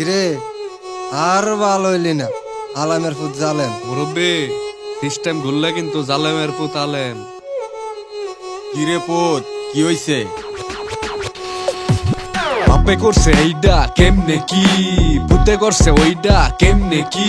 কিরে? আর ভালো হইলি না। আলামের পুত জালেম। মুরব্বী সিস্টেম ঘুরলে কিন্তু জালেমের পুত আলেম। কিরে পুত, কি হইছে? বাপে করছে এইডা কেমনে কি ভূতে করছে ওইডা কেমনে কি?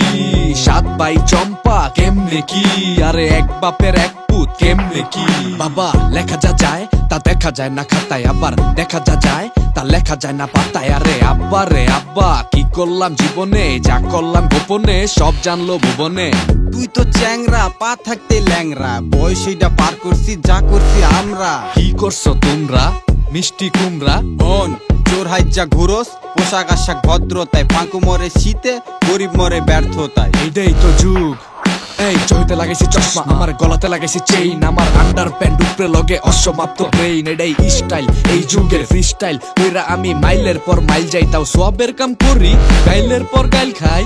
সাত ভাই চম্পা কেমনে কি? আরে এক বাপের এক পুত কেমনে কি? বাবা লেখা যা যায় তা দেখা যায় না খাতায় আবার দেখা যা যায় তা লেখা যায় না পাতায়। আরে আব্বা রে আব্বা কি করলাম জীবনে যা করলাম গোপনে সব জানলো ভুবনে। তুই তো চ্যাংরা পা থাকতে ল্যাংরা বয়স এইটা পার করছি যা করছি আমরা। কি করছ তোমরা মিষ্টি কুমড়া? হন চোর হাইজা ঘুরস পোশাক আশাক ভদ্রতায় পাঁকু মরে শীতে গরিব মরে ব্যর্থতায়। এটাই তো যুগ। এই চহিতে লাগাইছি চশমা আমার গলাতে লাগাইছি চেইন আমার আন্ডার প্যান্ট উপরে লগে অসমাপ্ত ব্রেইন এটাই স্টাইল এই যুগের ফ্রি স্টাইল কইরা আমি মাইলের পর মাইল যাই তাও সোয়াবের কাম করি গাইলের পর গাইল খাই।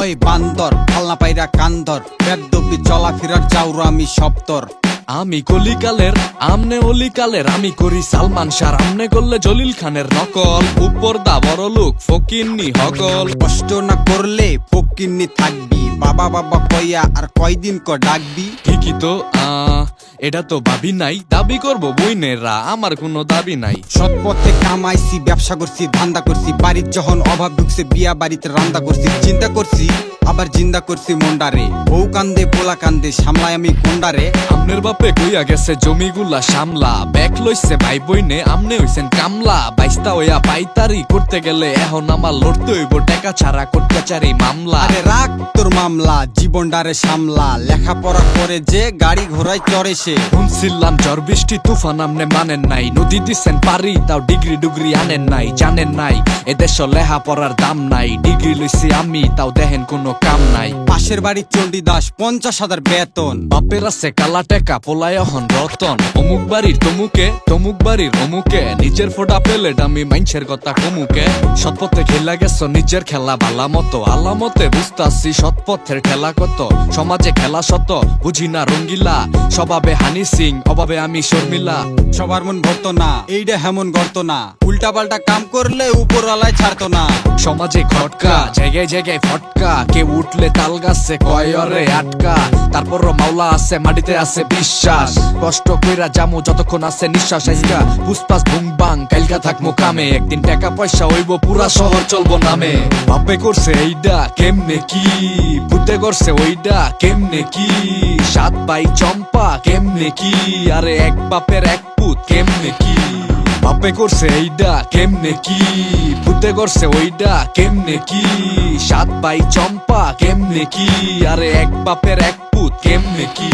ওই বান্দর ফালনা পাইরা কান্দর বেদবি চলাফেরার চাউর আমি সপ্তর। আমি কলিকালের, আমনে অলিকালের, আমি করি সালমান শাহ, আমনে করলে জলিল খানের নকল। উপর দা বড় লোক ফকিন্নি হকল। কষ্ট না করলে ফকিন্নি থাকবি। বাবা বাবা কইয়া আর কয়দিন ক ডাকবি? ঠিকই তো আহ, এটা তো ভাবি নাই দাবি করব বইনেরা আমার কোনো দাবি নাই। সৎ পথে কামাইছি ব্যবসা করছি ধান্দা করছি বাড়ির যখন অভাব ঢুকছে বিয়া বাড়িতে রান্দা করছি চিন্তা করছি আবার জিন্দা করছি মন্ডারে। বউ কান্দে পোলা কান্দে সামলাই আমি কোন্ডারে। আমনের বাপে কইয়া গেছে জমিগুলা সামলা ব্যাক লইছে ভাই বইনে আমনে হইছেন কামলা বাইস্তা হইয়া পাইতারি করতে গেলে এখন আমার লড়তে হইব টাকা ছাড়া করতে চারি মামলা। আরে রাখ তোর মামলা জীবনটারে সামলা লেখাপড়া করে যে গাড়ি ঘোড়ায় চড়ে সে। শুনছিলাম ঝড় বৃষ্টি তুফান আমনে মানেন নাই। নদী দিছেন পারি তাও ডিগ্রি ডুগ্রি আনেন নাই জানেন নাই। এদেশ লেহা পড়ার দাম নাই ডিগ্রি লইছি আমি তাও দেখেন কোনো কাম নাই। পাশের বাড়ির চণ্ডীদাস পঞ্চাশ হাজার বেতন। বাপের আছে কালা টেকা পোলায় হন রতন। অমুক বাড়ির তমুকে তমুক বাড়ির অমুকে। নিজের ফোটা পেলে আমি মাইনছের কথা কমুকে। সৎপথে খেলা গেছো নিজের খেলা ভালা মতো। আলামতে বুঝতাছি সৎপথের খেলা কত? সমাজে খেলা শত বুঝি না রঙ্গিলা। স্বভাবে হানি সিং, অভাবে আমি শর্মিলা। সবার মন ভরতো না এইটা হেমন গড়তো না। উল্টা পাল্টা কাম করলে উপরওয়ালায় ছাড়তো না। সমাজে খটকা, জায়গায় জায়গায় ফটকা। কেউ উঠলে তাল গাছে কয়রে আটকা। তারপরও মাওলা আছে, মাটিতে আছে বিশ্বাস। কষ্ট কইরা জামু যতক্ষণ আছে নিঃশ্বাস আইসকা। পুষ্পাস বুং বাং কালকা থাকমু কামে একদিন টাকা পয়সা হইব, পুরা শহর চলবো নামে। বাপে করছে এইডা, কেমনে কি? বুদ্ধে করছে ওইডা, কেমনে কি? সাত ভাই চম্পা, কেমনে কি? আরে এক বাপের এক পুত, কেমনে কি? বাপে করছে এইডা, কেমনে কি? ভূতে করছে ওইডা, কেমনে কি? সাত বাই চম্পা, কেমনে কি? আরে এক বাপের এক পুত, কেমনে কি?